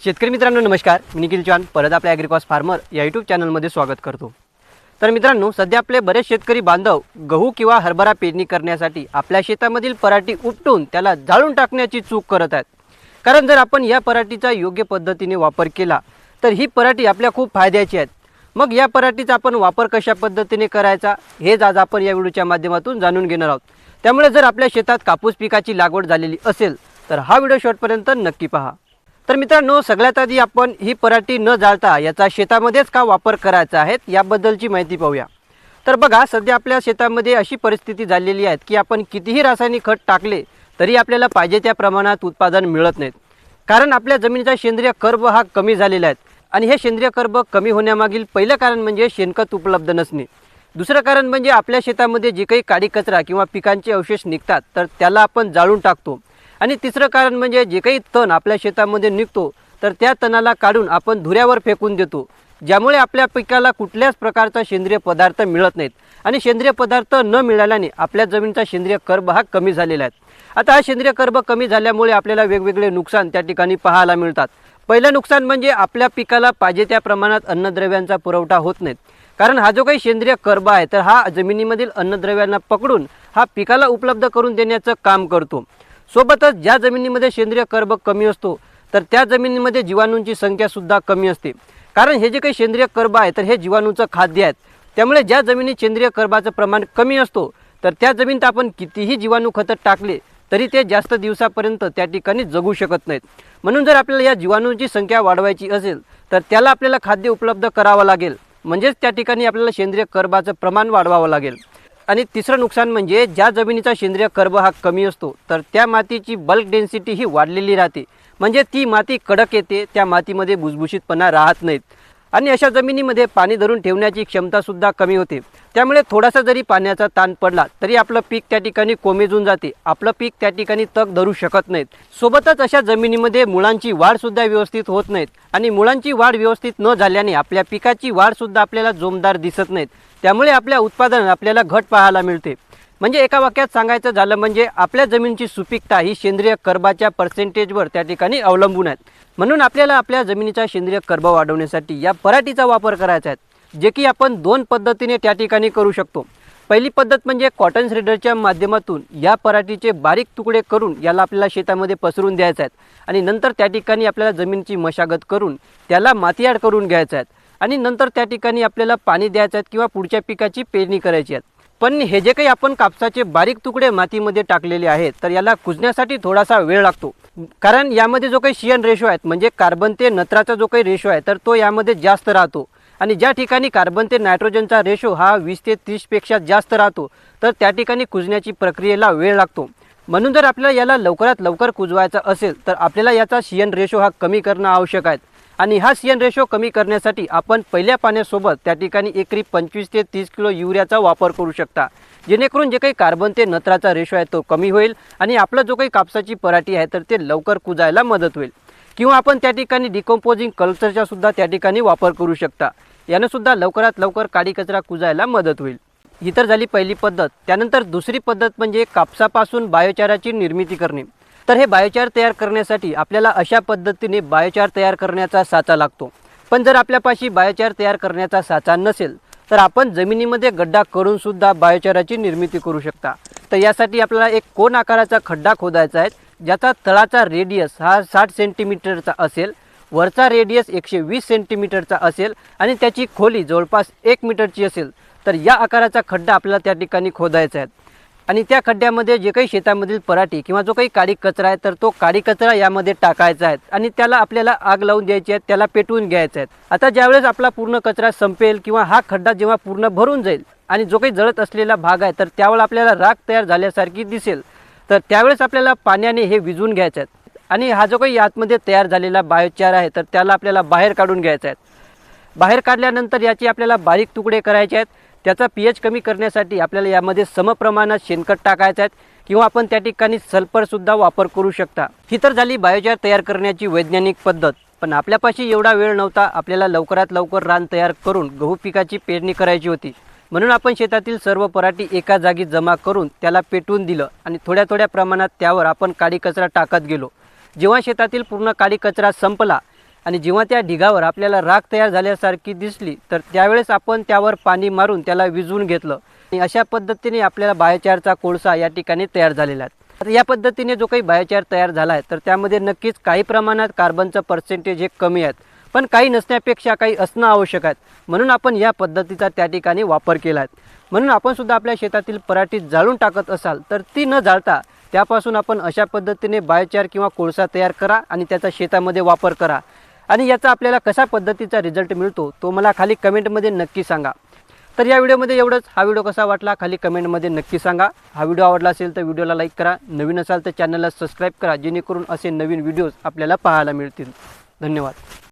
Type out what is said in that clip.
शेतकरी मित्रांनो नमस्कार. मी निखिल चव्हाण परत आपल्या ॲग्रिकॉस फार्मर या यूट्यूब चॅनलमध्ये स्वागत करतो. तर मित्रांनो सध्या आपले बरेच शेतकरी बांधव गहू किंवा हरभरा पेरणी करण्यासाठी आपल्या शेतामधील पराठी उपटून त्याला जाळून टाकण्याची चूक करत आहेत. कारण जर आपण या पराठीचा योग्य पद्धतीने वापर केला तर ही पराठी आपल्या खूप फायद्याची आहेत. मग या पराठीचा आपण वापर कशा पद्धतीने करायचा हेच आज आपण या व्हिडिओच्या माध्यमातून जाणून घेणार आहोत. त्यामुळे जर आपल्या शेतात कापूस पिकाची लागवड झालेली असेल तर हा व्हिडिओ शेवटपर्यंत नक्की पहा. तर मित्रांनो सगळ्यात आधी आपण ही पराठी न जाळता याचा शेतामध्येच का वापर करायचा आहे याबद्दलची माहिती पाहूया. तर बघा सध्या आपल्या शेतामध्ये अशी परिस्थिती झालेली आहे की आपण कितीही रासायनिक खत टाकले तरी आपल्याला पाहिजे त्या प्रमाणात उत्पादन मिळत नाहीत. कारण आपल्या जमिनीचा सेंद्रिय कर्ब हा कमी झालेला आहे आणि हे सेंद्रिय कर्ब कमी होण्यामागील पहिलं कारण म्हणजे शेणखत उपलब्ध नसणे. दुसरं कारण म्हणजे आपल्या शेतामध्ये जे काही काडी कचरा किंवा पिकांचे अवशेष निघतात तर त्याला आपण जाळून टाकतो. आणि तिसरं कारण म्हणजे जे काही तण आपल्या शेतामध्ये निघतो तर त्या तणाला काढून आपण धुऱ्यावर फेकून देतो. ज्यामुळे आपल्या पिकाला कुठल्याच प्रकारचा सेंद्रिय पदार्थ मिळत नाहीत. आणि सेंद्रिय पदार्थ न मिळाल्याने आपल्या जमिनीचा सेंद्रिय कर्ब हा कमी झालेला आहे. आता हा सेंद्रिय कर्ब कमी झाल्यामुळे आपल्याला वेगवेगळे नुकसान त्या ठिकाणी पाहायला मिळतात. पहिलं नुकसान म्हणजे आपल्या पिकाला पाहिजे त्या प्रमाणात अन्नद्रव्यांचा पुरवठा होत नाहीत. कारण हा जो काही सेंद्रिय कर्ब आहे तर हा जमिनीमधील अन्नद्रव्यांना पकडून हा पिकाला उपलब्ध करून देण्याचं काम करतो. सोबतच ज्या जमिनीमध्ये सेंद्रिय कर्ब कमी असतो तर त्या जमिनीमध्ये जीवाणूंची संख्यासुद्धा कमी असते. कारण हे जे काही सेंद्रिय कर्ब आहे तर हे जीवाणूचं खाद्य आहेत. त्यामुळे ज्या जमिनीत सेंद्रिय कर्बाचं प्रमाण कमी असतो तर त्या जमिनीत आपण कितीही जीवाणू खतं टाकले तरी ते जास्त दिवसापर्यंत त्या ठिकाणी जगू शकत नाहीत. म्हणून जर आपल्याला या जीवाणूंची संख्या वाढवायची असेल तर त्याला आपल्याला खाद्य उपलब्ध करावं लागेल. म्हणजेच त्या ठिकाणी आपल्याला सेंद्रिय कर्बाचं प्रमाण वाढवावं लागेल. आणि तिसरं नुकसान म्हणजे ज्या जमिनीचा सेंद्रिय कर्ब हा कमी असतो तर त्या मातीची बल्क डेन्सिटी ही वाढलेली राहते. म्हणजे ती माती कडक येते त्या मातीमध्ये भुसभुशीतपणा राहत नाहीत. आणि अशा जमिनीमध्ये पाणी धरून ठेवण्याची क्षमतासुद्धा कमी होते. त्यामुळे थोडासा जरी पाण्याचा ताण पडला तरी आपलं पीक त्या ठिकाणी कोमेजून जाते. आपलं पीक त्या ठिकाणी तग धरू शकत नाहीत. सोबतच अशा जमिनीमध्ये मुळांची वाढसुद्धा व्यवस्थित होत नाहीत. आणि मुळांची वाढ व्यवस्थित न झाल्याने आपल्या पिकाची वाढसुद्धा आपल्याला जोमदार दिसत नाहीत. त्यामुळे आपल्या उत्पादन आपल्याला घट पाहायला मिळते. म्हणजे एका वाक्यात सांगायचं झालं म्हणजे आपल्या जमिनीची सुपीकता ही सेंद्रिय कर्बाच्या पर्सेंटेजवर त्या ठिकाणी अवलंबून आहेत म्हणून आपल्याला आपल्या जमिनीचा सेंद्रिय कर्ब वाढवण्यासाठी या पराठीचा वापर करायचा आहे जे की आपण दोन पद्धतीने त्या ठिकाणी करू शकतो. पहिली पद्धत म्हणजे कॉटन श्रेडरच्या माध्यमातून या पराठीचे बारीक तुकडे करून याला आपल्याला शेतामध्ये पसरून द्यायचं आहेत आणि नंतर त्या ठिकाणी आपल्याला जमिनीची मशागत करून त्याला मातीयाड करून घ्यायचं आहेत आणि नंतर त्या ठिकाणी आपल्याला पाणी द्यायचं आहेत किंवा पुढच्या पिकाची पेरणी करायची आहेत. पण हे जे काही आपण कापसाचे बारीक तुकडे मातीमध्ये टाकलेले आहेत तर याला कुजण्यासाठी थोडासा वेळ लागतो. कारण यामध्ये जो काही शियन रेशो आहेत म्हणजे कार्बन ते नत्राचा जो काही रेशो आहे तर तो यामध्ये जास्त राहतो. आणि ज्या ठिकाणी कार्बन ते नायट्रोजनचा रेशो हा वीस ते तीसपेक्षा जास्त राहतो तर त्या ठिकाणी कुजण्याची प्रक्रियेला वेळ लागतो. म्हणून जर आपल्याला याला लवकरात लवकर कुजवायचा असेल तर आपल्याला याचा शियन रेशो हा कमी करणं आवश्यक आहे. आणि हा सीएन रेशो कमी करण्यासाठी आपण पहिल्या पाण्यासोबत त्या ठिकाणी एकरी पंचवीस ते तीस किलो युरियाचा वापर करू शकता. जेणेकरून जे काही कार्बन ते नत्राचा रेशो आहे तो कमी होईल आणि आपला जो काही कापसाची पराठी आहे तर ते लवकर कुजायला मदत होईल. किंवा आपण त्या ठिकाणी डिकम्पोजिंग कल्चरचा सुद्धा त्या ठिकाणी वापर करू शकता. यानं सुद्धा लवकरात लवकर काडी कचरा कुजायला मदत होईल. ही तर झाली पहिली पद्धत. त्यानंतर दुसरी पद्धत म्हणजे कापसापासून बायोचाराची निर्मिती करणे. तर हे बायोचार तयार करण्यासाठी आपल्याला अशा पद्धतीने बायोचार तयार करण्याचा साचा लागतो. पण जर आपल्यापाशी बायोचार तयार करण्याचा साचा नसेल तर आपण जमिनीमध्ये गड्डा करूनसुद्धा बायोचाराची निर्मिती करू शकता. तर यासाठी आपल्याला एक कोण आकाराचा खड्डा खोदायचा आहे ज्याचा तळाचा रेडियस हा साठ सेंटीमीटरचा असेल वरचा रेडियस एकशे वीस सेंटीमीटरचा असेल आणि त्याची खोली जवळपास एक मीटरची असेल तर या आकाराचा खड्डा आपल्याला त्या ठिकाणी खोदायचा आहे. आणि त्या खड्ड्यामध्ये जे काही शेतामधील पराठी किंवा जो काही काळी कचरा आहे तर तो काडी कचरा यामध्ये टाकायचा आहे आणि त्याला आपल्याला आग लावून द्यायची आहे त्याला पेटवून घ्यायचं आहे. आता ज्यावेळेस आपला पूर्ण कचरा संपेल किंवा हा खड्डा जेव्हा पूर्ण भरून जाईल आणि जो काही जळत असलेला भाग आहे तर त्यावेळेला आपल्याला राख तयार झाल्यासारखी दिसेल. तर त्यावेळेस आपल्याला पाण्याने हे विजून घ्यायचं आहे. आणि हा जो काही आतमध्ये तयार झालेला बायोचार आहे तर त्याला आपल्याला बाहेर काढून घ्यायचा आहे. बाहेर काढल्यानंतर याचे आपल्याला बारीक तुकडे करायचे आहेत. त्याचा पी एच कमी करण्यासाठी आपल्याला यामध्ये समप्रमाणात शेणखत टाकायचं आहे किंवा आपण त्या ठिकाणी सल्फरसुद्धा वापर करू शकता. ही तर झाली बायोचार तयार करण्याची वैज्ञानिक पद्धत. पण आपल्यापाशी एवढा वेळ नव्हता आपल्याला लवकरात लवकर रान तयार करून गहू पिकाची पेरणी करायची होती. म्हणून आपण शेतातील सर्व पराठी एका जागी जमा करून त्याला पेटवून दिलं आणि थोड्या थोड्या प्रमाणात त्यावर आपण काडी कचरा टाकत गेलो. जेव्हा शेतातील पूर्ण काडी कचरा संपला आणि जेव्हा त्या ढिगावर आपल्याला राख तयार झाल्यासारखी दिसली तर त्यावेळेस आपण त्यावर पाणी मारून त्याला विजवून घेतलं. आणि अशा पद्धतीने आपल्याला बायोचारचा कोळसा या ठिकाणी तयार झालेला आहे. आता या पद्धतीने जो काही बायोचार तयार झाला आहे तर त्यामध्ये नक्कीच काही प्रमाणात कार्बनचं पर्सेंटेज हे कमी आहेत. पण काही नसण्यापेक्षा काही असणं आवश्यक आहे. म्हणून आपण या पद्धतीचा त्या ठिकाणी वापर केला आहे. म्हणून आपण सुद्धा आपल्या शेतातील पराठी जाळून टाकत असाल तर ती न जाळता त्यापासून आपण अशा पद्धतीने बायोचार किंवा कोळसा तयार करा आणि त्याचा शेतामध्ये वापर करा. आणि याचा आपल्याला कशा पद्धतीचा रिझल्ट मिळतो तो मला खाली कमेंटमध्ये नक्की सांगा. तर या व्हिडिओमध्ये एवढंच. हा व्हिडिओ कसा वाटला खाली कमेंटमध्ये नक्की सांगा. हा व्हिडिओ आवडला असेल तर व्हिडिओला लाईक करा. नवीन असाल तर चॅनलला सबस्क्राईब करा जेणेकरून असे नवीन व्हिडिओज आपल्याला पाहायला मिळतील. धन्यवाद.